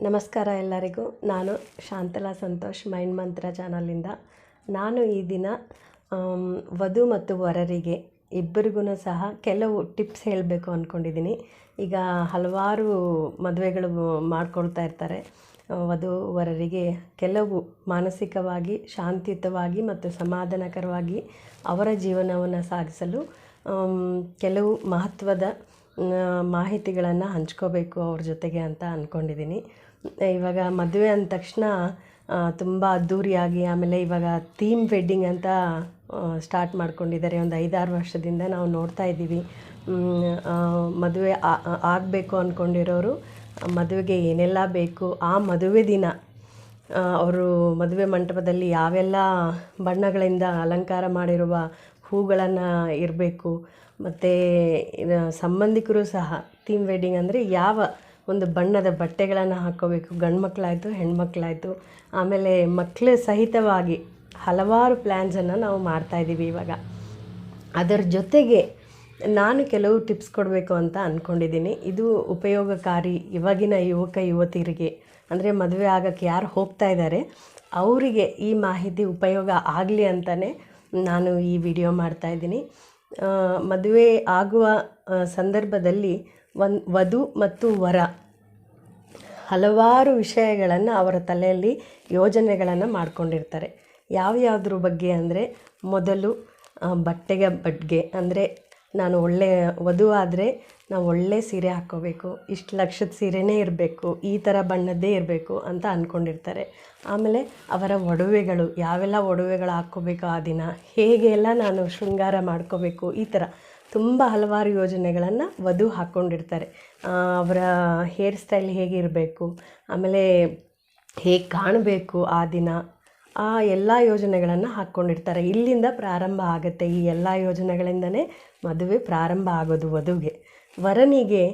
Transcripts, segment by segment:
ನಮಸ್ಕಾರ ಎಲ್ಲರಿಗೂ. ನಾನು ಶಾಂತಲಾ ಸಂತೋಷ್ ಮೈಂಡ್ ಮಂತ್ರ ಚಾನಲಿಂದ ನಾನು ಈ ದಿನ ವಧು ಮತ್ತು ವರರಿಗೆ ಇಬ್ಬರಿಗೂ ಸಹ ಕೆಲವು ಟಿಪ್ಸ್ ಹೇಳಬೇಕು ಅಂದ್ಕೊಂಡಿದ್ದೀನಿ ಈಗ ಹಲವಾರು ಮದುವೆಗಳು ಮಾಡ್ಕೊಳ್ತಾ ಇರ್ತಾರೆ. ವಧು ವರರಿಗೆ ಕೆಲವು ಮಾನಸಿಕವಾಗಿ, ಶಾಂತಿಯುತವಾಗಿ ಮತ್ತು ಸಮಾಧಾನಕರವಾಗಿ ಅವರ ಜೀವನವನ್ನು ಸಾಗಿಸಲು ಕೆಲವು ಮಹತ್ವದ ಮಾಹಿತಿಗಳನ್ನು ಹಂಚ್ಕೋಬೇಕು ಅವ್ರ ಜೊತೆಗೆ ಅಂತ ಅಂದ್ಕೊಂಡಿದ್ದೀನಿ ಇವಾಗ ಮದುವೆ ಅಂದ ತಕ್ಷಣ ತುಂಬ ಅದ್ಧೂರಿಯಾಗಿ ಆಮೇಲೆ ಇವಾಗ ಥೀಮ್ ವೆಡ್ಡಿಂಗ್ ಅಂತ ಸ್ಟಾರ್ಟ್ ಮಾಡ್ಕೊಂಡಿದ್ದಾರೆ. ಒಂದು ಐದಾರು ವರ್ಷದಿಂದ ನಾವು ನೋಡ್ತಾ ಇದ್ದೀವಿ. ಮದುವೆ ಆಗಬೇಕು ಅಂದ್ಕೊಂಡಿರೋರು ಮದುವೆಗೆ ಏನೆಲ್ಲ ಬೇಕು, ಆ ಮದುವೆ ದಿನ ಅವರು ಮದುವೆ ಮಂಟಪದಲ್ಲಿ ಯಾವೆಲ್ಲ ಬಣ್ಣಗಳಿಂದ ಅಲಂಕಾರ ಮಾಡಿರುವ ಹೂಗಳನ್ನು ಇರಬೇಕು, ಮತ್ತು ಸಂಬಂಧಿಕರು ಸಹ ಥೀಮ್ ವೆಡ್ಡಿಂಗ್ ಅಂದರೆ ಯಾವ ಒಂದು ಬಣ್ಣದ ಬಟ್ಟೆಗಳನ್ನು ಹಾಕ್ಕೋಬೇಕು ಗಂಡು ಮಕ್ಕಳಾಯಿತು ಆಮೇಲೆ ಮಕ್ಕಳ ಸಹಿತವಾಗಿ ಹಲವಾರು ಪ್ಲ್ಯಾನ್ಸನ್ನು ನಾವು ಮಾಡ್ತಾಯಿದ್ದೀವಿ ಇವಾಗ. ಅದರ ಜೊತೆಗೆ ನಾನು ಕೆಲವು ಟಿಪ್ಸ್ ಕೊಡಬೇಕು ಅಂತ ಅಂದ್ಕೊಂಡಿದ್ದೀನಿ ಇದು ಉಪಯೋಗಕಾರಿ ಇವಾಗಿನ ಯುವಕ ಯುವತಿಯರಿಗೆ ಅಂದರೆ ಮದುವೆ ಆಗೋಕ್ಕೆ ಯಾರು ಹೋಗ್ತಾ ಇದ್ದಾರೆ, ಅವರಿಗೆ ಈ ಮಾಹಿತಿ ಉಪಯೋಗ ಆಗಲಿ ಅಂತಲೇ ನಾನು ಈ ವಿಡಿಯೋ ಮಾಡ್ತಾಯಿದ್ದೀನಿ ಮದುವೆ ಆಗುವ ಸಂದರ್ಭದಲ್ಲಿ ಒಂದು ವಧು ಮತ್ತು ವರ. ಹಲವಾರು ವಿಷಯಗಳನ್ನು ಅವರ ತಲೆಯಲ್ಲಿ ಯೋಜನೆಗಳನ್ನು ಮಾಡಿಕೊಂಡಿರ್ತಾರೆ. ಯಾವ್ಯಾವ್ದ್ರ ಬಗ್ಗೆ ಅಂದರೆ ಮೊದಲು ಬಟ್ಟೆಗೆ ಬಗ್ಗೆ ಅಂದರೆ ನಾನು ಒಳ್ಳೆಯ ವಧು ಆದರೆ ನಾವು ಒಳ್ಳೆ ಸೀರೆ ಹಾಕ್ಕೋಬೇಕು, ಇಷ್ಟು ಲಕ್ಷದ ಸೀರೆನೇ ಇರಬೇಕು, ಈ ಥರ ಬಣ್ಣದ್ದೇ ಇರಬೇಕು ಅಂತ ಅಂದ್ಕೊಂಡಿರ್ತಾರೆ ಆಮೇಲೆ ಅವರ ಒಡವೆಗಳು, ಯಾವೆಲ್ಲ ಒಡವೆಗಳು ಹಾಕ್ಕೋಬೇಕು ಆ ದಿನ ಹೇಗೆ ಎಲ್ಲ ನಾನು ಶೃಂಗಾರ ಮಾಡ್ಕೋಬೇಕು ಈ ಥರ ತುಂಬ ಹಲವಾರು ಯೋಜನೆಗಳನ್ನು ವಧು ಹಾಕ್ಕೊಂಡಿರ್ತಾರೆ ಅವರ ಹೇರ್ ಸ್ಟೈಲ್ ಹೇಗಿರಬೇಕು, ಆಮೇಲೆ ಹೇಗೆ ಕಾಣಬೇಕು ಆ ದಿನ, ಆ ಎಲ್ಲ ಯೋಜನೆಗಳನ್ನು ಹಾಕ್ಕೊಂಡಿರ್ತಾರೆ ಇಲ್ಲಿಂದ ಪ್ರಾರಂಭ ಆಗುತ್ತೆ. ಈ ಎಲ್ಲ ಯೋಜನೆಗಳಿಂದನೇ ಮದುವೆ ಪ್ರಾರಂಭ ಆಗೋದು ವಧುವಿಗೆ ವರನಿಗೆ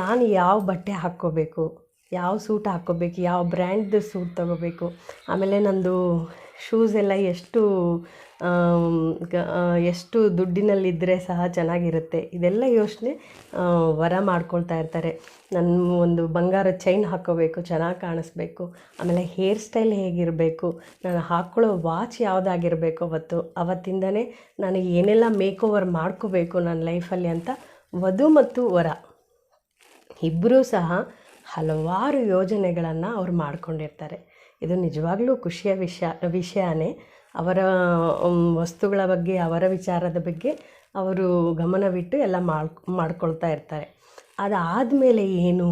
ನಾನು ಯಾವ ಬಟ್ಟೆ ಹಾಕ್ಕೋಬೇಕು, ಯಾವ ಸೂಟ್ ಹಾಕ್ಕೋಬೇಕು, ಯಾವ ಬ್ರ್ಯಾಂಡ್ದು ಸೂಟ್ ತೊಗೋಬೇಕು, ಆಮೇಲೆ ನಂದು ಶೂಸ್ ಎಲ್ಲ ಎಷ್ಟು ಎಷ್ಟು ದುಡ್ಡಿನಲ್ಲಿದ್ದರೆ ಸಹ ಚೆನ್ನಾಗಿರುತ್ತೆ. ಇದೆಲ್ಲ ಯೋಚನೆ ವರ ಮಾಡ್ಕೊಳ್ತಾ ಇರ್ತಾರೆ. ನನ್ನ ಒಂದು ಬಂಗಾರ ಚೈನ್ ಹಾಕ್ಕೋಬೇಕು ಚೆನ್ನಾಗಿ ಕಾಣಿಸ್ಬೇಕು. ಆಮೇಲೆ ಹೇರ್ ಸ್ಟೈಲ್ ಹೇಗಿರಬೇಕು, ನಾನು ಹಾಕ್ಕೊಳ್ಳೋ ವಾಚ್ ಯಾವುದಾಗಿರಬೇಕು ಅವತ್ತು. ಅವತ್ತಿಂದನೇ ನಾನು ಏನೆಲ್ಲ ಮೇಕ್ ಓವರ್ ಮಾಡ್ಕೋಬೇಕು ನನ್ನ ಲೈಫಲ್ಲಿ ಅಂತ ವಧು ಮತ್ತು ವರ. ಇಬ್ಬರೂ ಸಹ ಹಲವಾರು ಯೋಜನೆಗಳನ್ನು ಅವ್ರು ಮಾಡ್ಕೊಂಡಿರ್ತಾರೆ. ಇದು ನಿಜವಾಗ್ಲೂ ಖುಷಿಯ ವಿಷಯ, ವಿಷಯನೇ. ಅವರ ವಸ್ತುಗಳ ಬಗ್ಗೆ, ಅವರ ವಿಚಾರದ ಬಗ್ಗೆ ಅವರು ಗಮನವಿಟ್ಟು ಎಲ್ಲ ಮಾಡ್ ಮಾಡ್ಕೊಳ್ತಾ ಇರ್ತಾರೆ. ಅದಾದಮೇಲೆ ಏನು?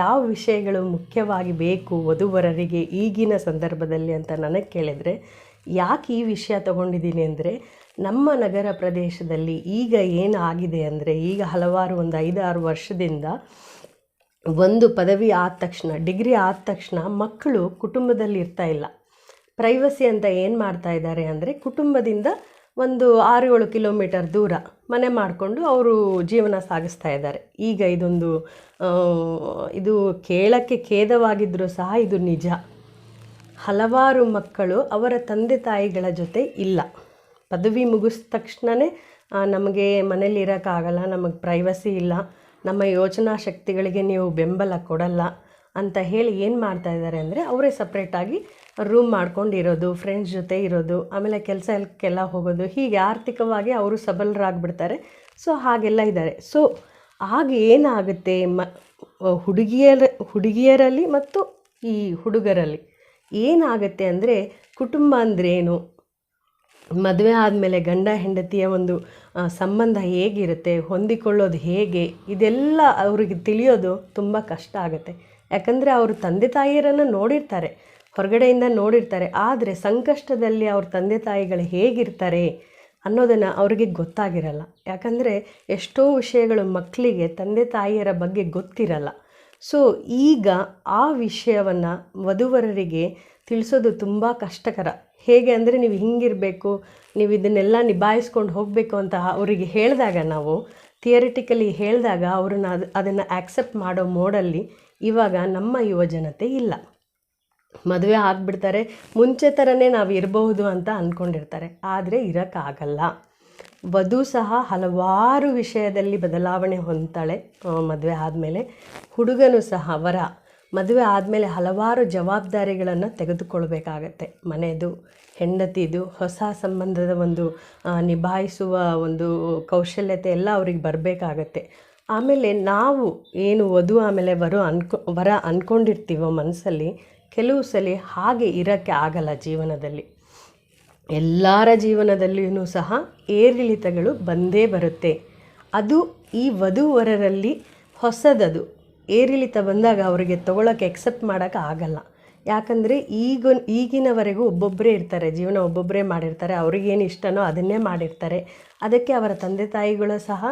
ಯಾವ ವಿಷಯಗಳು ಮುಖ್ಯವಾಗಿ ಬೇಕು ವಧುವರರಿಗೆ ಈಗಿನ ಸಂದರ್ಭದಲ್ಲಿ ಅಂತ ನನಗೆ ಕೇಳಿದರೆ, ಯಾಕೆ ಈ ವಿಷಯ ತಗೊಂಡಿದ್ದೀನಿ ಅಂದರೆ, ನಮ್ಮ ನಗರ ಪ್ರದೇಶದಲ್ಲಿ ಈಗ ಏನು ಆಗಿದೆ ಅಂದರೆ, ಈಗ ಹಲವಾರು ಒಂದು ಐದಾರು ವರ್ಷದಿಂದ ಒಂದು ಪದವಿ ಆದ ತಕ್ಷಣ, ಡಿಗ್ರಿ ಆದ ತಕ್ಷಣ ಮಕ್ಕಳು ಕುಟುಂಬದಲ್ಲಿ ಇರ್ತಾ ಇಲ್ಲ. ಪ್ರೈವಸಿ ಅಂತ ಏನು ಮಾಡ್ತಾ ಇದ್ದಾರೆ ಅಂದರೆ ಕುಟುಂಬದಿಂದ ಒಂದು ಆರು ಏಳು ಕಿಲೋಮೀಟರ್ ದೂರ ಮನೆ ಮಾಡಿಕೊಂಡು ಅವರು ಜೀವನ ಸಾಗಿಸ್ತಾ ಇದ್ದಾರೆ. ಈಗ ಇದೊಂದು ಇದು ಕೇಳಕ್ಕೆ ಖೇದವಾಗಿದ್ದರೂ ಸಹ ಇದು ನಿಜ. ಹಲವಾರು ಮಕ್ಕಳು ಅವರ ತಂದೆ ತಾಯಿಗಳ ಜೊತೆ ಇಲ್ಲ. ಪದವಿ ಮುಗಿಸ್ ತಕ್ಷಣವೇ ನಮಗೆ ಮನೇಲಿ ಇರೋಕ್ಕಾಗಲ್ಲ ನಮಗೆ ಪ್ರೈವಸಿ ಇಲ್ಲ, ನಮ್ಮ ಯೋಚನಾ ಶಕ್ತಿಗಳಿಗೆ ನೀವು ಬೆಂಬಲ ಕೊಡಲ್ಲ ಅಂತ ಹೇಳಿ ಏನು ಮಾಡ್ತಾ ಇದ್ದಾರೆ ಅಂದರೆ ಅವರೇ ಸಪ್ರೇಟಾಗಿ ರೂಮ್ ಮಾಡ್ಕೊಂಡಿರೋದು ಫ್ರೆಂಡ್ಸ್ ಜೊತೆ ಇರೋದು, ಆಮೇಲೆ ಕೆಲಸಕ್ಕೆಲ್ಲ ಹೋಗೋದು, ಹೀಗೆ ಆರ್ಥಿಕವಾಗಿ ಅವರು ಸಬಲರಾಗ್ಬಿಡ್ತಾರೆ. ಸೊ ಹಾಗೆಲ್ಲ ಇದ್ದಾರೆ. ಸೊ ಆಗ ಏನಾಗುತ್ತೆ ಮ ಹುಡುಗಿಯರ, ಹುಡುಗಿಯರಲ್ಲಿ ಮತ್ತು ಈ ಹುಡುಗರಲ್ಲಿ? ಏನಾಗುತ್ತೆ ಅಂದರೆ, ಕುಟುಂಬ ಏನು? ಮದುವೆ ಆದಮೇಲೆ ಗಂಡ, ಹೆಂಡತಿಯ ಒಂದು ಸಂಬಂಧ ಹೇಗಿರುತ್ತೆ? ಹೊಂದಿಕೊಳ್ಳೋದು ಹೇಗೆ? ಇದೆಲ್ಲ ಅವರಿಗೆ ತಿಳಿಯೋದು ತುಂಬ ಕಷ್ಟ ಆಗುತ್ತೆ. ಯಾಕಂದರೆ, ಅವರು ತಂದೆ ತಾಯಿಯರನ್ನು ನೋಡಿರ್ತಾರೆ. ಹೊರಗಡೆಯಿಂದ ನೋಡಿರ್ತಾರೆ. ಆದರೆ ಸಂಕಷ್ಟದಲ್ಲಿ ಅವ್ರ ತಂದೆ ತಾಯಿಗಳು ಹೇಗಿರ್ತಾರೆ ಅನ್ನೋದನ್ನು ಅವರಿಗೆ ಗೊತ್ತಾಗಿರಲ್ಲ. ಯಾಕಂದರೆ ಎಷ್ಟೋ ವಿಷಯಗಳು ಮಕ್ಕಳಿಗೆ ತಂದೆ ತಾಯಿಯರ ಬಗ್ಗೆ ಗೊತ್ತಿರಲ್ಲ. ಸೊ ಈಗ ಆ ವಿಷಯವನ್ನು ವಧುವರರಿಗೆ ತಿಳಿಸೋದು ತುಂಬ ಕಷ್ಟಕರ. ಹೇಗೆ ಅಂದರೆ ನೀವು ಹಿಂಗಿರಬೇಕು, ನೀವು ಇದನ್ನೆಲ್ಲ ನಿಭಾಯಿಸ್ಕೊಂಡು ಹೋಗಬೇಕು ಅಂತ ಅವರಿಗೆ ಹೇಳಿದಾಗ ನಾವು ಥಿಯರಿಟಿಕಲಿ ಹೇಳಿದಾಗ ಅವ್ರನ್ನ ಅದು, ಅದನ್ನು ಆ್ಯಕ್ಸೆಪ್ಟ್ ಮಾಡೋ ಮೋಡಲ್ಲಿ ಇವಾಗ ನಮ್ಮ ಯುವಜನತೆ ಇಲ್ಲ. ಮದುವೆ ಆಗಿಬಿಡ್ತಾರೆ. ಮುಂಚೆ ಥರನೇ ನಾವು ಇರಬಹುದು ಅಂತ ಅಂದ್ಕೊಂಡಿರ್ತಾರೆ ಆದರೆ ಇರೋಕ್ಕಾಗಲ್ಲ. ವಧು ಸಹ ಹಲವಾರು ವಿಷಯದಲ್ಲಿ ಬದಲಾವಣೆ ಹೊಂದ್ತಾಳೆ ಮದುವೆ ಆದಮೇಲೆ. ಹುಡುಗನು ಸಹ ವರ. ಮದುವೆ ಆದಮೇಲೆ ಹಲವಾರು ಜವಾಬ್ದಾರಿಗಳನ್ನು ತೆಗೆದುಕೊಳ್ಬೇಕಾಗತ್ತೆ. ಮನೆಯದು ಹೆಂಡತಿದು, ಹೊಸ ಸಂಬಂಧದ ಒಂದು ನಿಭಾಯಿಸುವ ಒಂದು ಕೌಶಲ್ಯತೆ ಎಲ್ಲ ಅವ್ರಿಗೆ ಬರಬೇಕಾಗತ್ತೆ. ಆಮೇಲೆ ನಾವು ಏನು ವಧು ಆಮೇಲೆ ವರ ಅನ್ಕೊ, ವರ ಅಂದ್ಕೊಂಡಿರ್ತೀವೋ ಮನಸ್ಸಲ್ಲಿ ಕೆಲವು ಸಲ ಹಾಗೆ ಇರೋಕ್ಕೆ ಆಗಲ್ಲ ಜೀವನದಲ್ಲಿ. ಎಲ್ಲರ ಜೀವನದಲ್ಲಿಯೂ ಸಹ ಏರಿಳಿತಗಳು ಬಂದೇ ಬರುತ್ತೆ. ಅದು ಈ ವಧುವರರಲ್ಲಿ ಹೊಸದದು. ಏರಿಳಿತ ಬಂದಾಗ ಅವರಿಗೆ ತೊಗೊಳಕ್ಕೆ ಎಕ್ಸೆಪ್ಟ್ ಮಾಡೋಕ್ಕೆ ಆಗಲ್ಲ. ಯಾಕಂದರೆ ಈಗ, ಈಗಿನವರೆಗೂ ಒಬ್ಬೊಬ್ಬರೇ ಇರ್ತಾರೆ, ಜೀವನ ಒಬ್ಬೊಬ್ಬರೇ ಮಾಡಿರ್ತಾರೆ ಅವ್ರಿಗೇನು ಇಷ್ಟನೋ ಅದನ್ನೇ ಮಾಡಿರ್ತಾರೆ. ಅದಕ್ಕೆ ಅವರ ತಂದೆ ತಾಯಿಗಳು ಸಹ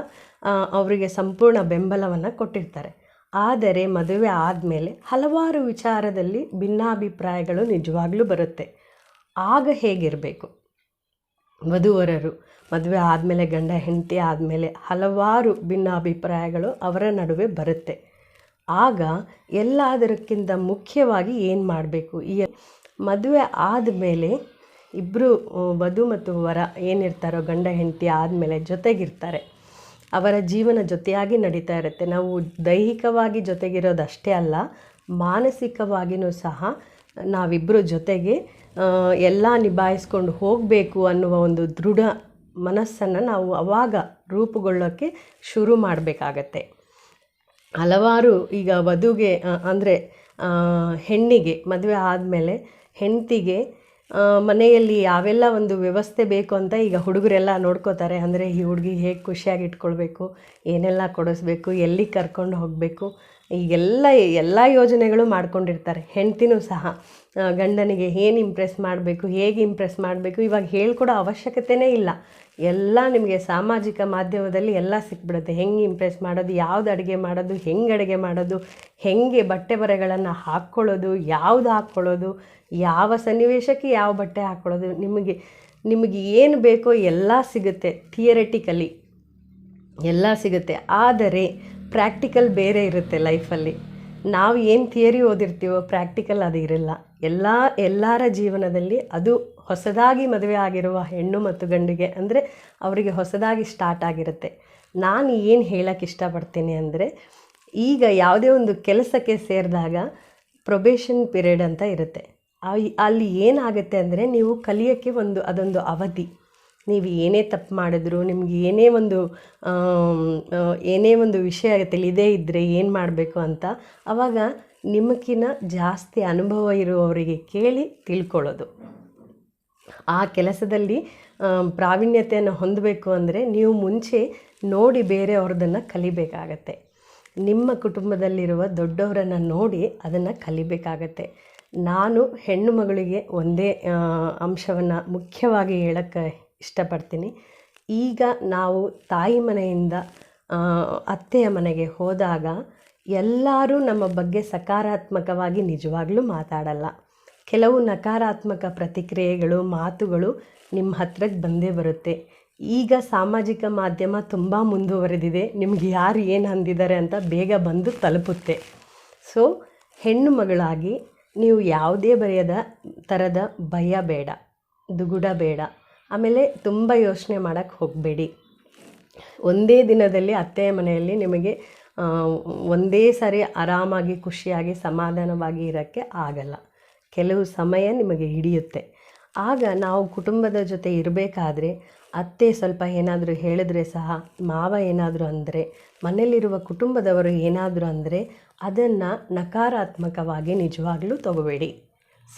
ಅವರಿಗೆ ಸಂಪೂರ್ಣ ಬೆಂಬಲವನ್ನು ಕೊಟ್ಟಿರ್ತಾರೆ. ಆದರೆ ಮದುವೆ ಆದಮೇಲೆ ಹಲವಾರು ವಿಚಾರದಲ್ಲಿ ಭಿನ್ನಾಭಿಪ್ರಾಯಗಳು ನಿಜವಾಗ್ಲೂ ಬರುತ್ತೆ. ಆಗ ಹೇಗಿರಬೇಕು? ವಧುವರರು ಮದುವೆ ಆದಮೇಲೆ, ಗಂಡ ಹೆಂಡತಿ ಆದಮೇಲೆ ಹಲವಾರು ಭಿನ್ನಾಭಿಪ್ರಾಯಗಳು ಅವರ ನಡುವೆ ಬರುತ್ತೆ. ಆಗ ಎಲ್ಲದಕ್ಕಿಂತ ಮುಖ್ಯವಾಗಿ ಏನು ಮಾಡಬೇಕು? ಈ ಮದುವೆ ಆದಮೇಲೆ ಇಬ್ಬರು ವಧು ಮತ್ತು ವರ ಏನಿರ್ತಾರೋ, ಗಂಡ ಹೆಂಡತಿ ಆದಮೇಲೆ ಜೊತೆಗಿರ್ತಾರೆ. ಅವರ ಜೀವನ ಜೊತೆಯಾಗಿ ನಡೀತಾ ಇರುತ್ತೆ. ನಾವು ದೈಹಿಕವಾಗಿ ಜೊತೆಗಿರೋದಷ್ಟೇ ಅಲ್ಲ ಮಾನಸಿಕವಾಗಿಯೂ ಸಹ ನಾವಿಬ್ಬರು ಜೊತೆಗೆ ಎಲ್ಲ ನಿಭಾಯಿಸ್ಕೊಂಡು ಹೋಗಬೇಕು ಅನ್ನುವ ಒಂದು ದೃಢ ಮನಸ್ಸನ್ನು ನಾವು ಅವಾಗ ರೂಪುಗೊಳ್ಳೋಕ್ಕೆ ಶುರು ಮಾಡಬೇಕಾಗತ್ತೆ. ಹಲವಾರು ಈಗ ವಧುಗೆ ಅಂದರೆ ಹೆಣ್ಣಿಗೆ ಮದುವೆ ಆದಮೇಲೆ ಹೆಂಡತಿಗೆ ಮನೆಯಲ್ಲಿ ಯಾವೆಲ್ಲ ಒಂದು ವ್ಯವಸ್ಥೆ ಬೇಕು ಅಂತ ಈಗ ಹುಡುಗರೆಲ್ಲ ನೋಡ್ಕೋತಾರೆ. ಅಂದರೆ ಈ ಹುಡುಗಿ ಹೇಗೆ ಖುಷಿಯಾಗಿ ಇಟ್ಕೊಳ್ಬೇಕು, ಏನೆಲ್ಲ ಕೊಡಿಸ್ಬೇಕು ಎಲ್ಲಿ ಕರ್ಕೊಂಡು ಹೋಗಬೇಕು, ಈಗೆಲ್ಲ ಎಲ್ಲ ಯೋಜನೆಗಳು ಮಾಡ್ಕೊಂಡಿರ್ತಾರೆ. ಹೆಂಡ್ತಿನೂ ಸಹ. ಗಂಡನಿಗೆ ಏನು ಇಂಪ್ರೆಸ್ ಮಾಡಬೇಕು, ಹೇಗೆ ಇಂಪ್ರೆಸ್ ಮಾಡಬೇಕು, ಇವಾಗ ಹೇಳ್ಕೊಡೋ ಅವಶ್ಯಕತೆಯೇ ಇಲ್ಲ. ಎಲ್ಲ ನಿಮಗೆ ಸಾಮಾಜಿಕ ಮಾಧ್ಯಮದಲ್ಲಿ ಎಲ್ಲ ಸಿಕ್ಬಿಡುತ್ತೆ. ಹೆಂಗೆ ಇಂಪ್ರೆಸ್ ಮಾಡೋದು, ಯಾವ್ದು ಅಡುಗೆ ಮಾಡೋದು, ಹೆಂಗೆ ಅಡುಗೆ ಮಾಡೋದು, ಹೆಂಗೆ ಬಟ್ಟೆ ಬರೆಗಳನ್ನು ಹಾಕ್ಕೊಳ್ಳೋದು, ಯಾವ್ದು ಹಾಕ್ಕೊಳ್ಳೋದು, ಯಾವ ಸನ್ನಿವೇಶಕ್ಕೆ ಯಾವ ಬಟ್ಟೆ ಹಾಕ್ಕೊಳ್ಳೋದು, ನಿಮಗೆ ನಿಮಗೆ ಏನು ಬೇಕೋ ಎಲ್ಲ ಸಿಗುತ್ತೆ ಥಿಯರೆಟಿಕಲಿ ಎಲ್ಲ ಸಿಗುತ್ತೆ. ಆದರೆ ಪ್ರಾಕ್ಟಿಕಲ್ ಬೇರೆ ಇರುತ್ತೆ ಲೈಫಲ್ಲಿ ನಾವು ಏನು ಥಿಯರಿ ಓದಿರ್ತೀವೋ ಪ್ರಾಕ್ಟಿಕಲ್ ಅದು ಇರಲ್ಲ. ಎಲ್ಲ, ಎಲ್ಲರ ಜೀವನದಲ್ಲಿ ಅದು ಹೊಸದಾಗಿ ಮದುವೆ ಆಗಿರುವ ಹೆಣ್ಣು ಮತ್ತು ಗಂಡಿಗೆ ಅಂದರೆ ಅವರಿಗೆ ಹೊಸದಾಗಿ ಸ್ಟಾರ್ಟ್ ಆಗಿರುತ್ತೆ. ನಾನು ಏನು ಹೇಳಕ್ಕೆ ಇಷ್ಟಪಡ್ತೀನಿ ಅಂದರೆ ಈಗ ಯಾವುದೇ ಒಂದು ಕೆಲಸಕ್ಕೆ ಸೇರಿದಾಗ ಪ್ರೊಬೇಷನ್ ಪಿರಿಯಡ್ ಅಂತ ಇರುತ್ತೆ. ಅಲ್ಲಿ ಏನಾಗುತ್ತೆ ಅಂದರೆ ನೀವು ಕಲಿಯೋಕ್ಕೆ ಒಂದು ಅದೊಂದು ಅವಧಿ. ನೀವು ಏನೇ ತಪ್ಪು ಮಾಡಿದ್ರು, ನಿಮ್ಗೆ ಏನೇ ಒಂದು ಏನೇ ಒಂದು ವಿಷಯ ತಿಳಿದೇ ಇದ್ದರೆ ಏನು ಮಾಡಬೇಕು ಅಂತ ಆವಾಗ ನಿಮಗಿನ ಜಾಸ್ತಿ ಅನುಭವ ಇರುವವರಿಗೆ ಕೇಳಿ ತಿಳ್ಕೊಳ್ಳೋದು. ಆ ಕೆಲಸದಲ್ಲಿ ಪ್ರಾವೀಣ್ಯತೆಯನ್ನು ಹೊಂದಬೇಕು ಅಂದರೆ ನೀವು ಮುಂಚೆ ನೋಡಿ ಬೇರೆಯವ್ರದನ್ನು ಕಲಿಬೇಕಾಗತ್ತೆ. ನಿಮ್ಮ ಕುಟುಂಬದಲ್ಲಿರುವ ದೊಡ್ಡವರನ್ನು ನೋಡಿ ಅದನ್ನು ಕಲಿಬೇಕಾಗತ್ತೆ. ನಾನು ಹೆಣ್ಣು ಮಗಳಿಗೆ ಒಂದೇ ಅಂಶವನ್ನು ಮುಖ್ಯವಾಗಿ ಹೇಳಕ್ಕೆ ಇಷ್ಟಪಡ್ತೀನಿ. ಈಗ ನಾವು ತಾಯಿ ಮನೆಯಿಂದ ಅತ್ತೆಯ ಮನೆಗೆ ಹೋದಾಗ ಎಲ್ಲರೂ ನಮ್ಮ ಬಗ್ಗೆ ಸಕಾರಾತ್ಮಕವಾಗಿ ನಿಜವಾಗ್ಲೂ ಮಾತಾಡಲ್ಲ. ಕೆಲವು ನಕಾರಾತ್ಮಕ ಪ್ರತಿಕ್ರಿಯೆಗಳು, ಮಾತುಗಳು ನಿಮ್ಮ ಹತ್ರಕ್ಕೆ ಬಂದೇ ಬರುತ್ತೆ. ಈಗ ಸಾಮಾಜಿಕ ಮಾಧ್ಯಮ ತುಂಬ ಮುಂದುವರೆದಿದೆ. ನಿಮ್ಗೆ ಯಾರು ಏನು ಅಂದಿದ್ದಾರೆ ಅಂತ ಬೇಗ ಬಂದು ತಲುಪುತ್ತೆ. ಸೊ ಹೆಣ್ಣು ಮಗಳಾಗಿ ನೀವು ಯಾವುದೇ ಬರೆಯದ ಥರದ ಭಯ ಬೇಡ, ದುಗುಡ ಬೇಡ. ಆಮೇಲೆ ತುಂಬ ಯೋಚನೆ ಮಾಡೋಕ್ಕೆ ಹೋಗಬೇಡಿ. ಒಂದೇ ದಿನದಲ್ಲಿ ಅತ್ತೆಯ ಮನೆಯಲ್ಲಿ ನಿಮಗೆ ಒಂದೇ ಸಾರಿ ಆರಾಮಾಗಿ, ಖುಷಿಯಾಗಿ, ಸಮಾಧಾನವಾಗಿ ಇರೋಕ್ಕೆ ಆಗಲ್ಲ. ಕೆಲವು ಸಮಯ ನಿಮಗೆ ಹಿಡಿಯುತ್ತೆ. ಆಗ ನಾವು ಕುಟುಂಬದ ಜೊತೆ ಇರಬೇಕಾದ್ರೆ, ಅತ್ತೆ ಸ್ವಲ್ಪ ಏನಾದರೂ ಹೇಳಿದ್ರೆ ಸಹ, ಮಾವ ಏನಾದರೂ ಅಂದರೆ, ಮನೆಯಲ್ಲಿರುವ ಕುಟುಂಬದವರು ಏನಾದರೂ ಅಂದರೆ, ಅದನ್ನು ನಕಾರಾತ್ಮಕವಾಗಿ ನಿಜವಾಗ್ಲೂ ತಗೋಬೇಡಿ.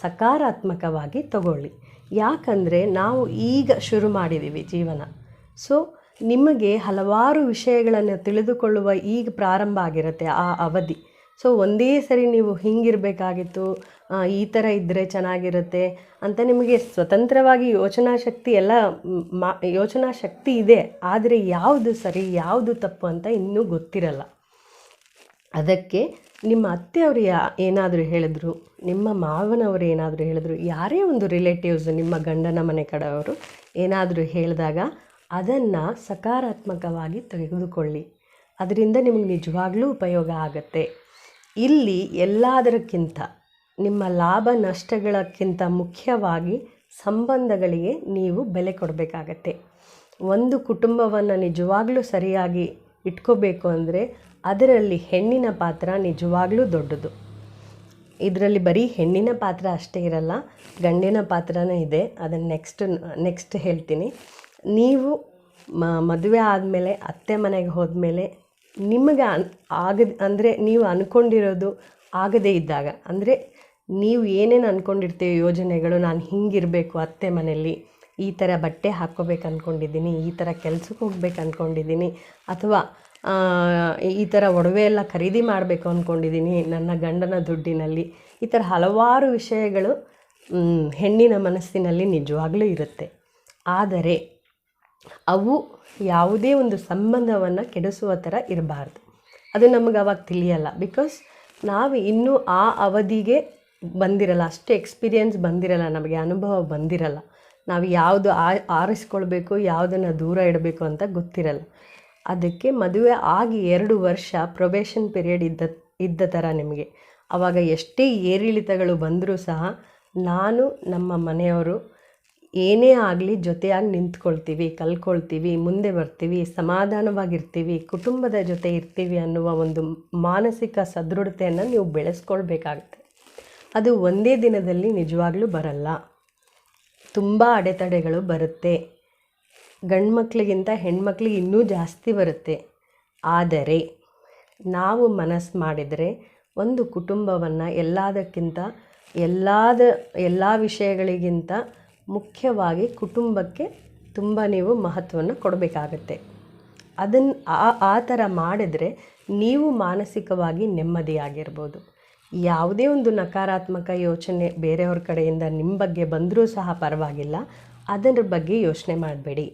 ಸಕಾರಾತ್ಮಕವಾಗಿ ತಗೊಳ್ಳಿ. ಯಾಕಂದರೆ ನಾವು ಈಗ ಶುರು ಮಾಡಿದ್ದೀವಿ ಜೀವನ. ಸೊ ನಿಮಗೆ ಹಲವಾರು ವಿಷಯಗಳನ್ನು ತಿಳಿದುಕೊಳ್ಳುವ ಈಗ ಪ್ರಾರಂಭ ಆಗಿರುತ್ತೆ, ಆ ಅವಧಿ. ಸೊ ಒಂದೇ ಸರಿ ನೀವು ಹಿಂಗಿರಬೇಕಾಗಿತ್ತು ಈ ಥರ ಇದ್ದರೆ ಚೆನ್ನಾಗಿರುತ್ತೆ ಅಂತ ನಿಮಗೆ ಸ್ವತಂತ್ರವಾಗಿ ಯೋಚನಾ ಶಕ್ತಿ ಎಲ್ಲ, ಮಾ ಯೋಚನಾ ಶಕ್ತಿ ಇದೆ, ಆದರೆ ಯಾವುದು ಸರಿ, ಯಾವುದು ತಪ್ಪು ಅಂತ ಇನ್ನೂ ಗೊತ್ತಿರಲ್ಲ. ಅದಕ್ಕೆ ನಿಮ್ಮ ಅತ್ತೆಯವರು ಯಾ, ಏನಾದರೂ ಹೇಳಿದ್ರು, ನಿಮ್ಮ ಮಾವನವರು ಏನಾದರೂ ಹೇಳಿದ್ರು, ಯಾರೇ ಒಂದು ರಿಲೇಟಿವ್ಸ್ ನಿಮ್ಮ ಗಂಡನ ಮನೆ ಕಡೆಯವರು ಏನಾದರೂ ಹೇಳಿದಾಗ ಅದನ್ನು ಸಕಾರಾತ್ಮಕವಾಗಿ ತೆಗೆದುಕೊಳ್ಳಿ. ಅದರಿಂದ ನಿಮಗೆ ನಿಜವಾಗ್ಲೂ ಉಪಯೋಗ ಆಗುತ್ತೆ. ಇಲ್ಲಿ ಎಲ್ಲದರಕ್ಕಿಂತ ನಿಮ್ಮ ಲಾಭ ನಷ್ಟಗಳಕ್ಕಿಂತ ಮುಖ್ಯವಾಗಿ ಸಂಬಂಧಗಳಿಗೆ ನೀವು ಬೆಲೆ ಕೊಡಬೇಕಾಗತ್ತೆ. ಒಂದು ಕುಟುಂಬವನ್ನು ನಿಜವಾಗ್ಲೂ ಸರಿಯಾಗಿ ಇಟ್ಕೋಬೇಕು ಅಂದರೆ ಅದರಲ್ಲಿ ಹೆಣ್ಣಿನ ಪಾತ್ರ ನಿಜವಾಗ್ಲೂ ದೊಡ್ಡದು. ಇದರಲ್ಲಿ ಬರೀ ಹೆಣ್ಣಿನ ಪಾತ್ರ ಅಷ್ಟೇ ಇರಲ್ಲ, ಗಂಡಿನ ಪಾತ್ರನೂ ಇದೆ. ಅದನ್ನು ನೆಕ್ಸ್ಟ್ ನೆಕ್ಸ್ಟ್ ಹೇಳ್ತೀನಿ. ನೀವು ಮದುವೆ ಆದಮೇಲೆ, ಅತ್ತೆ ಮನೆಗೆ ಹೋದ್ಮೇಲೆ ನಿಮಗೆ ಅನ್, ಆಗದ, ಅಂದರೆ ನೀವು ಅಂದ್ಕೊಂಡಿರೋದು ಆಗದೇ ಇದ್ದಾಗ, ಅಂದರೆ ನೀವು ಏನೇನು ಅಂದ್ಕೊಂಡಿರ್ತೀವಿ ಯೋಜನೆಗಳು, ನಾನು ಹಿಂಗಿರಬೇಕು ಅತ್ತೆ ಮನೆಯಲ್ಲಿ, ಈ ಥರ ಬಟ್ಟೆ ಹಾಕ್ಕೋಬೇಕು ಅಂದ್ಕೊಂಡಿದ್ದೀನಿ ಈ ಥರ ಕೆಲ್ಸಕ್ಕೆ ಹೋಗ್ಬೇಕು ಅಂದ್ಕೊಂಡಿದ್ದೀನಿ ಅಥವಾ ಈ ಥರ ಒಡವೆ ಎಲ್ಲ ಖರೀದಿ ಮಾಡಬೇಕು ಅಂದ್ಕೊಂಡಿದ್ದೀನಿ ನನ್ನ ಗಂಡನ ದುಡ್ಡಿನಲ್ಲಿ, ಈ ಥರ ಹಲವಾರು ವಿಷಯಗಳು ಹೆಣ್ಣಿನ ಮನಸ್ಸಿನಲ್ಲಿ ನಿಜವಾಗ್ಲೂ ಇರುತ್ತೆ. ಆದರೆ ಅವು ಯಾವುದೇ ಒಂದು ಸಂಬಂಧವನ್ನು ಕೆಡಿಸುವ ಥರ ಇರಬಾರ್ದು. ಅದು ನಮಗೆ ಅವಾಗ ತಿಳಿಯಲ್ಲ. ಬಿಕಾಸ್ ನಾವು ಇನ್ನೂ ಆ ಅವಧಿಗೆ ಬಂದಿರಲ್ಲ, ಅಷ್ಟು ಎಕ್ಸ್ಪೀರಿಯನ್ಸ್ ಬಂದಿರಲ್ಲ, ನಮಗೆ ಅನುಭವ ಬಂದಿರಲ್ಲ. ನಾವು ಯಾವುದು ಆ, ಆರಿಸ್ಕೊಳ್ಬೇಕು, ಯಾವುದನ್ನು ದೂರ ಇಡಬೇಕು ಅಂತ ಗೊತ್ತಿರಲ್ಲ. ಅದಕ್ಕೆ ಮದುವೆ ಆಗಿ ಎರಡು ವರ್ಷ ಪ್ರೊಬೇಷನ್ ಪೀರಿಯಡ್ ಇದ್ದ ಇದ್ದ ಥರ ನಿಮಗೆ. ಆವಾಗ ಎಷ್ಟೇ ಏರಿಳಿತಗಳು ಬಂದರೂ ಸಹ ನಾನು ನಮ್ಮ ಮನೆಯವರು ಏನೇ ಆಗಲಿ ಜೊತೆಯಾಗಿ ನಿಂತ್ಕೊಳ್ತೀವಿ, ಕಲ್ಕೊಳ್ತೀವಿ, ಮುಂದೆ ಬರ್ತೀವಿ, ಸಮಾಧಾನವಾಗಿರ್ತೀವಿ, ಕುಟುಂಬದ ಜೊತೆ ಇರ್ತೀವಿ ಅನ್ನುವ ಒಂದು ಮಾನಸಿಕ ಸದೃಢತೆಯನ್ನು ನೀವು ಬೆಳೆಸ್ಕೊಳ್ಬೇಕಾಗುತ್ತೆ. ಅದು ಒಂದೇ ದಿನದಲ್ಲಿ ನಿಜವಾಗ್ಲೂ ಬರಲ್ಲ. ತುಂಬ ಅಡೆತಡೆಗಳು ಬರುತ್ತೆ. ಗಂಡು ಮಕ್ಕಳಿಗಿಂತ ಹೆಣ್ಮಕ್ಳಿಗೆ ಇನ್ನೂ ಜಾಸ್ತಿ ಬರುತ್ತೆ. ಆದರೆ ನಾವು ಮನಸ್ಸು ಮಾಡಿದರೆ ಒಂದು ಕುಟುಂಬವನ್ನು ಎಲ್ಲದಕ್ಕಿಂತ, ಎಲ್ಲಾದ, ಎಲ್ಲ ವಿಷಯಗಳಿಗಿಂತ ಮುಖ್ಯವಾಗಿ ಕುಟುಂಬಕ್ಕೆ ತುಂಬ ನೀವು ಮಹತ್ವವನ್ನು ಕೊಡಬೇಕಾಗತ್ತೆ. ಅದನ್ನು ಆ ಆ ಥರ ಮಾಡಿದರೆ ನೀವು ಮಾನಸಿಕವಾಗಿ ನೆಮ್ಮದಿಯಾಗಿರ್ಬೋದು. ಯಾವುದೇ ಒಂದು ನಕಾರಾತ್ಮಕ ಯೋಚನೆ ಬೇರೆಯವ್ರ ಕಡೆಯಿಂದ ನಿಮ್ಮ ಬಗ್ಗೆ ಬಂದರೂ ಸಹ ಪರವಾಗಿಲ್ಲ. ಅದರ ಬಗ್ಗೆ ಯೋಚನೆ ಮಾಡಬೇಡಿ.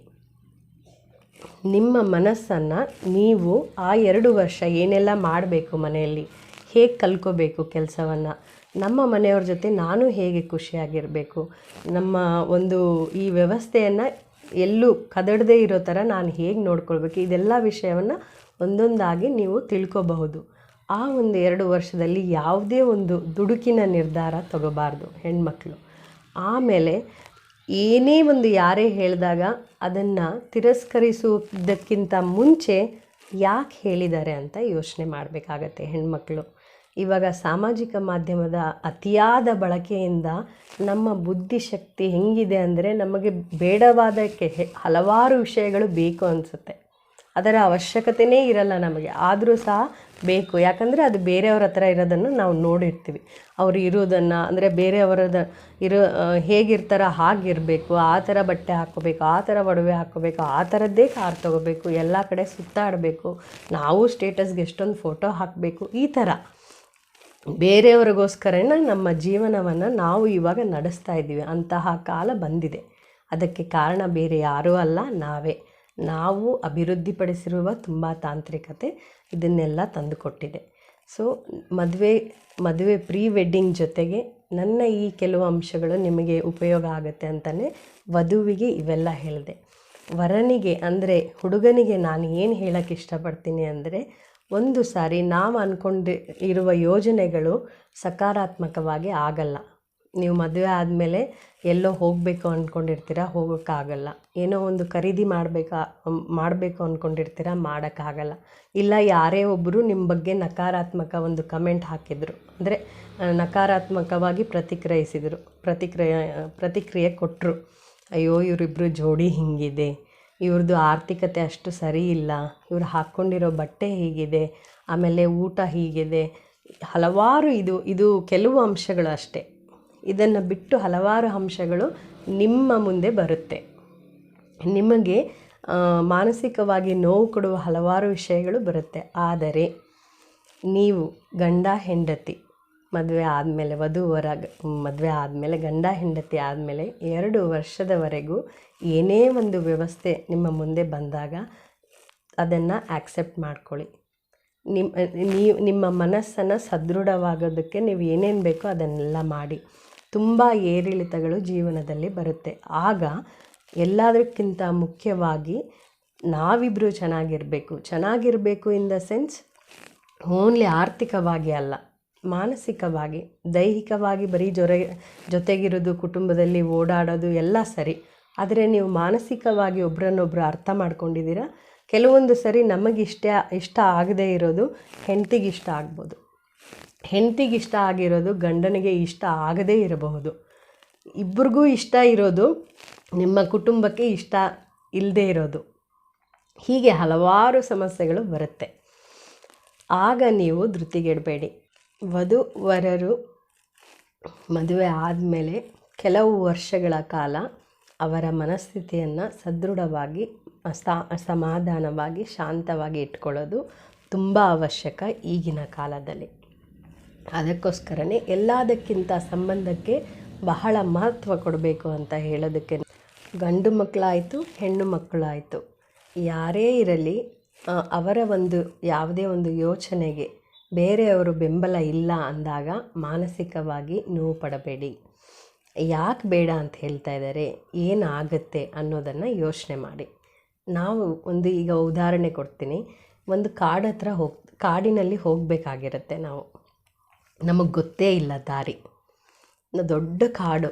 ನಿಮ್ಮ ಮನಸ್ಸನ್ನು ನೀವು ಆ ಎರಡು ವರ್ಷ ಏನೆಲ್ಲ ಮಾಡಬೇಕು ಮನೆಯಲ್ಲಿ? ಹೇಗೆ ಕಲ್ಕೋಬೇಕು ಕೆಲಸವನ್ನು? ನಮ್ಮ ಮನೆಯವ್ರ ಜೊತೆ ನಾನು ಹೇಗೆ ಖುಷಿಯಾಗಿರಬೇಕು? ನಮ್ಮ ಒಂದು ಈ ವ್ಯವಸ್ಥೆಯನ್ನು ಎಲ್ಲೂ ಕದಡದೇ ಇರೋ ಥರ ನಾನು ಹೇಗೆ ನೋಡ್ಕೊಳ್ಬೇಕು? ಇದೆಲ್ಲ ವಿಷಯವನ್ನು ಒಂದೊಂದಾಗಿ ನೀವು ತಿಳ್ಕೊಬಹುದು. ಆ ಒಂದು ಎರಡು ವರ್ಷದಲ್ಲಿ ಯಾವುದೇ ಒಂದು ದುಡುಕಿನ ನಿರ್ಧಾರ ತಗೋಬಾರ್ದು ಹೆಣ್ಮಕ್ಳು. ಆಮೇಲೆ ಏನೇ ಒಂದು ಯಾರೇ ಹೇಳಿದಾಗ ಅದನ್ನು ತಿರಸ್ಕರಿಸುವುದಕ್ಕಿಂತ ಮುಂಚೆ ಯಾಕೆ ಹೇಳಿದ್ದಾರೆ ಅಂತ ಯೋಚನೆ ಮಾಡಬೇಕಾಗತ್ತೆ ಹೆಣ್ಮಕ್ಳು. ಇವಾಗ ಸಾಮಾಜಿಕ ಮಾಧ್ಯಮದ ಅತಿಯಾದ ಬಳಕೆಯಿಂದ ನಮ್ಮ ಬುದ್ಧಿಶಕ್ತಿ ಹೆಂಗಿದೆ ಅಂದರೆ ನಮಗೆ ಬೇಡವಾದಕ್ಕೆ ಹಲವಾರು ವಿಷಯಗಳು ಬೇಕು ಅನಿಸುತ್ತೆ. ಅದರ ಅವಶ್ಯಕತೆಯೇ ಇರಲ್ಲ ನಮಗೆ. ಆದರೂ ಸಹ ಬೇಕು. ಯಾಕಂದರೆ ಅದು ಬೇರೆಯವ್ರ ಹತ್ರ ಇರೋದನ್ನು ನಾವು ನೋಡಿರ್ತೀವಿ. ಅವರು ಇರೋದನ್ನು ಅಂದರೆ ಬೇರೆಯವರದ ಇರೋ ಹೇಗಿರ್ತಾರೋ ಹಾಗಿರಬೇಕು. ಆ ಥರ ಬಟ್ಟೆ ಹಾಕೋಬೇಕು ಆ ಥರ ಒಡವೆ ಹಾಕೋಬೇಕು ಆ ಥರದ್ದೇ ಕಾರ್ ತೊಗೋಬೇಕು, ಎಲ್ಲ ಕಡೆ ಸುತ್ತಾಡಬೇಕು. ನಾವು ಸ್ಟೇಟಸ್ಗೆ ಎಷ್ಟೊಂದು ಫೋಟೋ ಹಾಕಬೇಕು. ಈ ಥರ. ಬೇರೆಯವರಿಗೋಸ್ಕರನೇ ನಮ್ಮ ಜೀವನವನ್ನು ನಾವು ಇವಾಗ ನಡೆಸ್ತಾ ಇದ್ದೀವಿ. ಅಂತಹ ಕಾಲ ಬಂದಿದೆ. ಅದಕ್ಕೆ ಕಾರಣ ಬೇರೆ ಯಾರೂ ಅಲ್ಲ, ನಾವೇ. ನಾವು ಅಭಿವೃದ್ಧಿಪಡಿಸಿರುವ ತುಂಬ ತಾಂತ್ರಿಕತೆ ಇದನ್ನೆಲ್ಲ ತಂದುಕೊಟ್ಟಿದೆ. ಸೊ ಮದುವೆ ಮದುವೆ ಪ್ರೀ ವೆಡ್ಡಿಂಗ್ ಜೊತೆಗೆ ನನ್ನ ಈ ಕೆಲವು ಅಂಶಗಳು ನಿಮಗೆ ಉಪಯೋಗ ಆಗುತ್ತೆ ಅಂತಲೇ ವಧುವಿಗೆ ಇವೆಲ್ಲ ಹೇಳಿದೆ. ವರನಿಗೆ ಅಂದರೆ ಹುಡುಗನಿಗೆ ನಾನು ಏನು ಹೇಳೋಕ್ಕೆ ಇಷ್ಟಪಡ್ತೀನಿ ಅಂದರೆ ಒಂದು ಸಾರಿ ನಾವು ಅಂದ್ಕೊಂಡು ಇರುವ ಯೋಜನೆಗಳು ಸಕಾರಾತ್ಮಕವಾಗಿ ಆಗಲ್ಲ. ನೀವು ಮದುವೆ ಆದಮೇಲೆ ಎಲ್ಲೋ ಹೋಗಬೇಕು ಅಂದ್ಕೊಂಡಿರ್ತೀರ ಹೋಗೋಕ್ಕಾಗಲ್ಲ. ಏನೋ ಒಂದು ಖರೀದಿ ಮಾಡಬೇಕಾ, ಮಾಡಬೇಕು ಅಂದ್ಕೊಂಡಿರ್ತೀರ ಮಾಡೋಕ್ಕಾಗಲ್ಲ. ಇಲ್ಲ, ಯಾರೇ ಒಬ್ಬರು ನಿಮ್ಮ ಬಗ್ಗೆ ನಕಾರಾತ್ಮಕ ಒಂದು ಕಮೆಂಟ್ ಹಾಕಿದರು. ಅಂದರೆ ನಕಾರಾತ್ಮಕವಾಗಿ ಪ್ರತಿಕ್ರಿಯಿಸಿದರು, ಪ್ರತಿಕ್ರಿಯೆ ಪ್ರತಿಕ್ರಿಯೆ ಕೊಟ್ಟರು ಅಯ್ಯೋ ಇವರಿಬ್ಬರು ಜೋಡಿ ಹಿಂಗಿದೆ. ಇವ್ರದ್ದು ಆರ್ಥಿಕತೆ ಅಷ್ಟು ಸರಿ ಇಲ್ಲ. ಇವ್ರು ಹಾಕ್ಕೊಂಡಿರೋ ಬಟ್ಟೆ ಹೀಗಿದೆ, ಆಮೇಲೆ ಊಟ ಹೀಗಿದೆ. ಹಲವಾರು ಇದು ಇದು ಕೆಲವು ಅಂಶಗಳು ಅಷ್ಟೇ. ಇದನ್ನು ಬಿಟ್ಟು ಹಲವಾರು ಅಂಶಗಳು ನಿಮ್ಮ ಮುಂದೆ ಬರುತ್ತೆ. ನಿಮಗೆ ಮಾನಸಿಕವಾಗಿ ನೋವು ಕೊಡುವ ಹಲವಾರು ವಿಷಯಗಳು ಬರುತ್ತೆ. ಆದರೆ, ನೀವು ಗಂಡ, ಹೆಂಡತಿ ಮದುವೆ ಆದಮೇಲೆ, ವಧುವರ ಮದುವೆ ಆದಮೇಲೆ, ಗಂಡ ಹೆಂಡತಿ ಆದಮೇಲೆ ಎರಡು ವರ್ಷದವರೆಗೂ ಏನೇ ಒಂದು ವ್ಯವಸ್ಥೆ ನಿಮ್ಮ ಮುಂದೆ ಬಂದಾಗ ಅದನ್ನು ಆಕ್ಸೆಪ್ಟ್ ಮಾಡ್ಕೊಳ್ಳಿ. ನಿಮ್ಮ ನೀವು, ನಿಮ್ಮ ಮನಸ್ಸನ್ನು ಸದೃಢವಾಗೋದಕ್ಕೆ ನೀವು ಏನೇನು ಬೇಕೋ ಅದನ್ನೆಲ್ಲ ಮಾಡಿ. ತುಂಬ ಏರಿಳಿತಗಳು ಜೀವನದಲ್ಲಿ ಬರುತ್ತೆ. ಆಗ ಎಲ್ಲದಕ್ಕಿಂತ ಮುಖ್ಯವಾಗಿ ನಾವಿಬ್ಬರು ಚೆನ್ನಾಗಿರಬೇಕು. ಚೆನ್ನಾಗಿರಬೇಕು ಇನ್ ದ ಸೆನ್ಸ್, ಓನ್ಲಿ ಆರ್ಥಿಕವಾಗಿ ಅಲ್ಲ. ಮಾನಸಿಕವಾಗಿ, ದೈಹಿಕವಾಗಿ ಬರೀ ಜೊರೆ, ಜೊತೆಗಿರೋದು, ಕುಟುಂಬದಲ್ಲಿ ಓಡಾಡೋದು ಎಲ್ಲ ಸರಿ. ಆದರೆ ನೀವು ಮಾನಸಿಕವಾಗಿ ಒಬ್ರನ್ನೊಬ್ರು ಅರ್ಥ ಮಾಡ್ಕೊಂಡಿದ್ದೀರಾ? ಕೆಲವೊಂದು ಸರಿ ನಮಗೆ ಇಷ್ಟ ಇಷ್ಟ ಆಗದೇ ಇರೋದು ಹೆಂಡತಿಗೆ ಇಷ್ಟ ಆಗ್ಬೋದು. ಹೆಂಡತಿಗೆ ಇಷ್ಟ ಆಗಿರೋದು ಗಂಡನಿಗೆ ಇಷ್ಟ ಆಗದೇ ಇರಬಹುದು. ಇಬ್ಬರಿಗೂ ಇಷ್ಟ ಇರೋದು, ನಿಮ್ಮ ಕುಟುಂಬಕ್ಕೆ ಇಷ್ಟ ಇಲ್ಲದೇ ಇರೋದು. ಹೀಗೆ ಹಲವಾರು ಸಮಸ್ಯೆಗಳು ಬರುತ್ತೆ. ಆಗ ನೀವು ಧೃತಿಗೆಡಬೇಡಿ. ವಧು ವರರು ಮದುವೆ ಆದಮೇಲೆ ಕೆಲವು ವರ್ಷಗಳ ಕಾಲ ಅವರ ಮನಸ್ಥಿತಿಯನ್ನು ಸದೃಢವಾಗಿ ಸಮಾಧಾನವಾಗಿ ಶಾಂತವಾಗಿ ಇಟ್ಕೊಳ್ಳೋದು ತುಂಬ ಅವಶ್ಯಕ ಈಗಿನ ಕಾಲದಲ್ಲಿ. ಅದಕ್ಕೋಸ್ಕರನೇ ಎಲ್ಲದಕ್ಕಿಂತ ಸಂಬಂಧಕ್ಕೆ ಬಹಳ ಮಹತ್ವ ಕೊಡಬೇಕು ಅಂತ ಹೇಳೋದಕ್ಕೆ ಗಂಡು ಮಕ್ಕಳಾಯಿತು, ಹೆಣ್ಣು ಮಕ್ಕಳಾಯಿತು. ಯಾರೇ ಇರಲಿ ಅವರ ಒಂದು, ಯಾವುದೇ ಒಂದು ಯೋಚನೆಗೆ ಬೇರೆಯವರು ಬೆಂಬಲ ಇಲ್ಲ ಅಂದಾಗ ಮಾನಸಿಕವಾಗಿ ನೋವು ಪಡಬೇಡಿ. ಯಾಕೆ ಬೇಡ ಅಂತ ಹೇಳ್ತಾ ಇದ್ದಾರೆ? ಏನಾಗುತ್ತೆ ಅನ್ನೋದನ್ನು ಯೋಚನೆ ಮಾಡಿ. ನಾವು ಒಂದು ಈಗ ಉದಾಹರಣೆ ಕೊಡ್ತೀನಿ. ಒಂದು ಕಾಡು ಹತ್ರ ಹೋಗ್, ಕಾಡಿನಲ್ಲಿ ಹೋಗಬೇಕಾಗಿರುತ್ತೆ ನಾವು. ನಮಗೆ ಗೊತ್ತೇ ಇಲ್ಲ ದಾರಿ. ದೊಡ್ಡ ಕಾಡು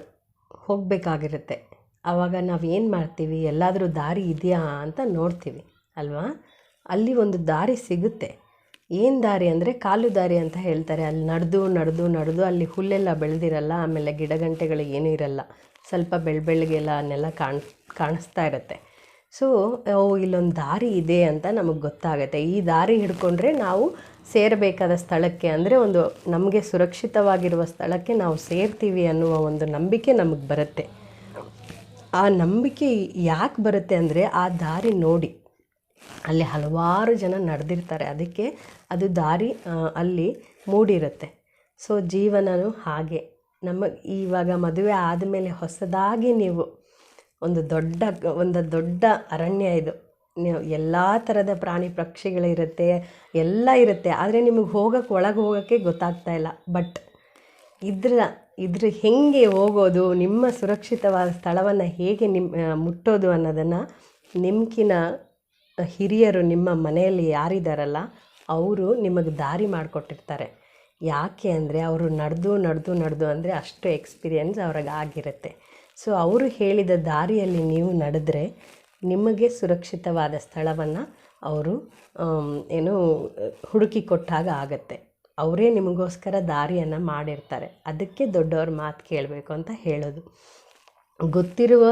ಹೋಗಬೇಕಾಗಿರುತ್ತೆ. ಆವಾಗ ನಾವು ಏನು ಮಾಡ್ತೀವಿ? ಎಲ್ಲಾದರೂ ದಾರಿ ಇದೆಯಾ ಅಂತ ನೋಡ್ತೀವಿ, ಅಲ್ವಾ? ಅಲ್ಲಿ ಒಂದು ದಾರಿ ಸಿಗುತ್ತೆ. ಏನು ದಾರಿ ಅಂದರೆ ಕಾಲು ದಾರಿ ಅಂತ ಹೇಳ್ತಾರೆ. ಅಲ್ಲಿ ನಡೆದು ನಡೆದು ನಡೆದು, ಅಲ್ಲಿ ಹುಲ್ಲೆಲ್ಲ ಬೆಳೆದಿರಲ್ಲ, ಆಮೇಲೆ ಗಿಡಗಂಟೆಗಳು ಏನೂ ಇರಲ್ಲ. ಸ್ವಲ್ಪ ಬೆಳ್ ಅನ್ನೆಲ್ಲ ನೆಲ ಕಾಣ್, ಕಾಣಿಸ್ತಾ ಇರುತ್ತೆ. ಸೊ ಓ, ಇಲ್ಲೊಂದು ದಾರಿ ಇದೆ ಅಂತ ನಮಗೆ ಗೊತ್ತಾಗುತ್ತೆ. ಈ ದಾರಿ ಹಿಡ್ಕೊಂಡ್ರೆ ನಾವು ಸೇರಬೇಕಾದ ಸ್ಥಳಕ್ಕೆ ಅಂದರೆ ಒಂದು ನಮಗೆ ಸುರಕ್ಷಿತವಾಗಿರುವ ಸ್ಥಳಕ್ಕೆ ನಾವು ಸೇರ್ತೀವಿ ಅನ್ನುವ ಒಂದು ನಂಬಿಕೆ ನಮಗೆ ಬರುತ್ತೆ. ಆ ನಂಬಿಕೆ ಯಾಕೆ ಬರುತ್ತೆ ಅಂದರೆ ಆ ದಾರಿ ನೋಡಿ. ಅಲ್ಲಿ ಹಲವಾರು ಜನ ನಡೆದಿರ್ತಾರೆ. ಅದಕ್ಕೆ ಅದು ದಾರಿ ಅಲ್ಲಿ ಮೂಡಿರುತ್ತೆ. ಸೊ ಜೀವನನು ಹಾಗೆ. ನಮ್ಮ ಇವಾಗ ಮದುವೆ ಆದಮೇಲೆ ಹೊಸದಾಗಿ ನೀವು ಒಂದು ದೊಡ್ಡ ಒಂದು ದೊಡ್ಡ ಅರಣ್ಯ ಇದು. ಎಲ್ಲ ಥರದ ಪ್ರಾಣಿ ಪಕ್ಷಿಗಳಿರುತ್ತೆ, ಎಲ್ಲ ಇರುತ್ತೆ. ಆದರೆ ನಿಮಗೆ ಹೋಗೋಕ್ಕೆ ಒಳಗೆ ಹೋಗೋಕ್ಕೆ ಗೊತ್ತಾಗ್ತಾ ಇಲ್ಲ. ಬಟ್ ಇದ್ರ ಇದ್ರ ಹೆಂಗೆ ಹೋಗೋದು, ನಿಮ್ಮ ಸುರಕ್ಷಿತವಾದ ಸ್ಥಳವನ್ನು ಹೇಗೆ ನಿಮ್ಮ ಮುಟ್ಟೋದು ಅನ್ನೋದನ್ನು ನಿಮ್ಕಿನ ಹಿರಿಯರು ನಿಮ್ಮ ಮನೆಯಲ್ಲಿ ಯಾರಿದ್ದಾರಲ್ಲ ಅವರು ನಿಮಗೆ ದಾರಿ ಮಾಡಿಕೊಟ್ಟಿರ್ತಾರೆ. ಯಾಕೆ ಅಂದರೆ ಅವರು ನಡೆದು ನಡೆದು ನಡೆದು ಅಂದರೆ ಅಷ್ಟು ಎಕ್ಸ್ಪೀರಿಯನ್ಸ್ ಅವ್ರಿಗೆ ಆಗಿರುತ್ತೆ. ಸೊ ಅವರು ಹೇಳಿದ ದಾರಿಯಲ್ಲಿ ನೀವು ನಡೆದ್ರೆ ನಿಮಗೆ ಸುರಕ್ಷಿತವಾದ ಸ್ಥಳವನ್ನು ಅವರು ಏನು, ಹುಡುಕಿ ಕೊಟ್ಟಾಗ ಆಗತ್ತೆ. ಅವರೇ ನಿಮಗೋಸ್ಕರ ದಾರಿಯನ್ನು ಮಾಡಿರ್ತಾರೆ. ಅದಕ್ಕೆ ದೊಡ್ಡವ್ರ ಮಾತು ಕೇಳಬೇಕು ಅಂತ ಹೇಳೋದು. ಗೊತ್ತಿರುವ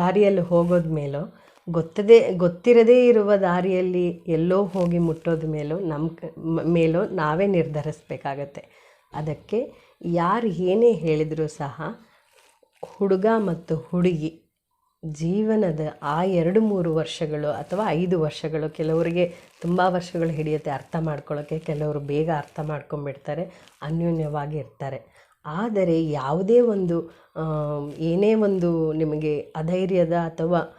ದಾರಿಯಲ್ಲಿ ಹೋಗೋದ ಮೇಲೋ ಗೊತ್ತದೇ, ಗೊತ್ತಿರದೇ ಇರುವ ದಾರಿಯಲ್ಲಿ ಎಲ್ಲೋ ಹೋಗಿ ಮುಟ್ಟೋದ ಮೇಲೋ ನಮ್ಮ ಕ- ಮೇಲೋ ನಾವೇ ನಿರ್ಧರಿಸಬೇಕಾಗತ್ತೆ. ಅದಕ್ಕೆ ಯಾರು ಏನೇ ಹೇಳಿದರೂ ಸಹ ಹುಡುಗ ಮತ್ತು ಹುಡುಗಿ ಜೀವನದ ಆ ಎರಡು ಮೂರು ವರ್ಷಗಳು ಅಥವಾ ಐದು ವರ್ಷಗಳು ಕೆಲವರಿಗೆ ತುಂಬ ವರ್ಷಗಳು ಹಿಡಿಯುತ್ತೆ ಅರ್ಥ ಮಾಡ್ಕೊಳ್ಳೋಕ್ಕೆ ಕೆಲವರು ಬೇಗ ಅರ್ಥ ಮಾಡ್ಕೊಂಡ್ಬಿಡ್ತಾರೆ, ಅನ್ಯೋನ್ಯವಾಗಿ ಇರ್ತಾರೆ. ಆದರೆ ಯಾವುದೇ ಒಂದು ಏನೇ ಒಂದು ನಿಮಗೆ ಅಧೈರ್ಯದ ಅಥವಾ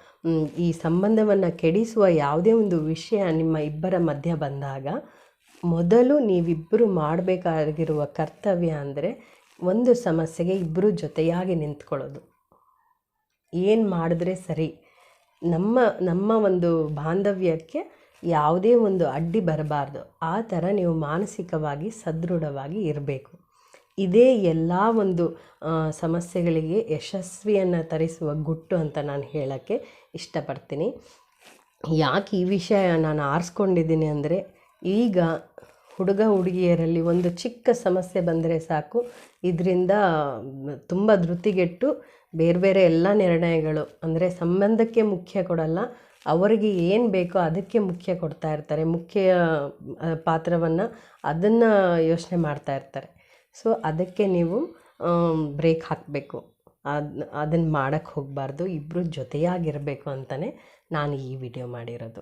ಈ ಸಂಬಂಧವನ್ನು ಕೆಡಿಸುವ ಯಾವುದೇ ಒಂದು ವಿಷಯ ನಿಮ್ಮ ಇಬ್ಬರ ಮಧ್ಯ ಬಂದಾಗ, ಮೊದಲು ನೀವಿಬ್ಬರು ಮಾಡಬೇಕಾಗಿರುವ ಕರ್ತವ್ಯ ಅಂದರೆ ಒಂದು ಸಮಸ್ಯೆಗೆ ಇಬ್ಬರು ಜೊತೆಯಾಗಿ ನಿಂತ್ಕೊಳ್ಳೋದು. ಏನು ಮಾಡಿದ್ರೆ ಸರಿ? ನಮ್ಮ ನಮ್ಮ ಒಂದು ಬಾಂಧವ್ಯಕ್ಕೆ ಯಾವುದೇ ಒಂದು ಅಡ್ಡಿ ಬರಬಾರ್ದು. ಆ ಥರ ನೀವು ಮಾನಸಿಕವಾಗಿ ಸದೃಢವಾಗಿ ಇರಬೇಕು. ಇದೇ ಎಲ್ಲ ಒಂದು ಸಮಸ್ಯೆಗಳಿಗೆ ಯಶಸ್ವಿಯನ್ನು ತರಿಸುವ ಗುಟ್ಟು ಅಂತ ನಾನು ಹೇಳೋಕ್ಕೆ ಇಷ್ಟಪಡ್ತೀನಿ. ಯಾಕೆ ಈ ವಿಷಯ ನಾನು ಆರಿಸ್ಕೊಂಡಿದ್ದೀನಿ ಅಂದರೆ, ಈಗ ಹುಡುಗ ಹುಡುಗಿಯರಲ್ಲಿ ಒಂದು ಚಿಕ್ಕ ಸಮಸ್ಯೆ ಬಂದರೆ ಸಾಕು. ಇದರಿಂದ ತುಂಬ ಧೃತಿಗೆಟ್ಟು ಬೇರೆ ಬೇರೆ ಎಲ್ಲ ನಿರ್ಣಯಗಳು, ಅಂದರೆ ಸಂಬಂಧಕ್ಕೆ ಮುಖ್ಯ ಕೊಡಲ್ಲ, ಅವರಿಗೆ ಏನು ಬೇಕೋ ಅದಕ್ಕೆ ಮುಖ್ಯ ಕೊಡ್ತಾ ಇರ್ತಾರೆ. ಮುಖ್ಯ ಪಾತ್ರವನ್ನು ಅದನ್ನು ಯೋಚನೆ ಮಾಡ್ತಾ ಇರ್ತಾರೆ. ಸೊ ಅದಕ್ಕೆ ನೀವು ಬ್ರೇಕ್ ಹಾಕಬೇಕು. ಅದು ಅದನ್ನು ಮಾಡೋಕ್ಕೆ ಹೋಗಬಾರ್ದು. ಇಬ್ಬರು ಜೊತೆಯಾಗಿರಬೇಕು ಅಂತಲೇ ನಾನು ಈ ವಿಡಿಯೋ ಮಾಡಿರೋದು.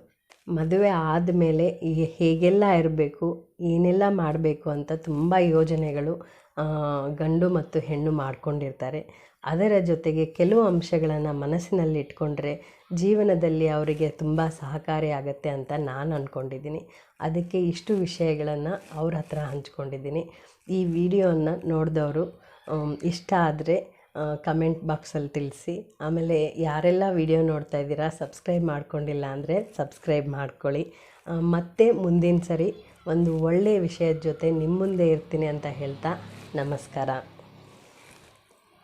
ಮದುವೆ ಆದಮೇಲೆ ಹೇಗೆಲ್ಲ ಇರಬೇಕು, ಏನೆಲ್ಲ ಮಾಡಬೇಕು ಅಂತ ತುಂಬ ಯೋಜನೆಗಳು ಗಂಡು ಮತ್ತು ಹೆಣ್ಣು ಮಾಡ್ಕೊಂಡಿರ್ತಾರೆ. ಅದರ ಜೊತೆಗೆ ಕೆಲವು ಅಂಶಗಳನ್ನು ಮನಸ್ಸಿನಲ್ಲಿ ಇಟ್ಕೊಂಡ್ರೆ ಜೀವನದಲ್ಲಿ ಅವರಿಗೆ ತುಂಬ ಸಹಕಾರಿಯಾಗತ್ತೆ ಅಂತ ನಾನು ಅಂದ್ಕೊಂಡಿದ್ದೀನಿ ಅದಕ್ಕೆ ಇಷ್ಟು ವಿಷಯಗಳನ್ನು ಅವ್ರ ಹತ್ರ ಹಂಚ್ಕೊಂಡಿದ್ದೀನಿ. ಈ ವಿಡಿಯೋನ ನೋಡಿದವರು ಇಷ್ಟ ಆದರೆ ಕಮೆಂಟ್ ಬಾಕ್ಸಲ್ಲಿ ತಿಳಿಸಿ. ಆಮೇಲೆ ಯಾರೆಲ್ಲ ವಿಡಿಯೋ ನೋಡ್ತಾ ಇದ್ದೀರಾ, ಸಬ್ಸ್ಕ್ರೈಬ್ ಮಾಡ್ಕೊಂಡಿಲ್ಲ ಅಂದರೆ ಸಬ್ಸ್ಕ್ರೈಬ್ ಮಾಡ್ಕೊಳ್ಳಿ. ಮತ್ತೆ ಮುಂದಿನ ಸರಿ ಒಂದು ಒಳ್ಳೆಯ ವಿಷಯದ ಜೊತೆ ನಿಮ್ಮ ಮುಂದೆ ಇರ್ತೀನಿ ಅಂತ ಹೇಳ್ತಾ ನಮಸ್ಕಾರ.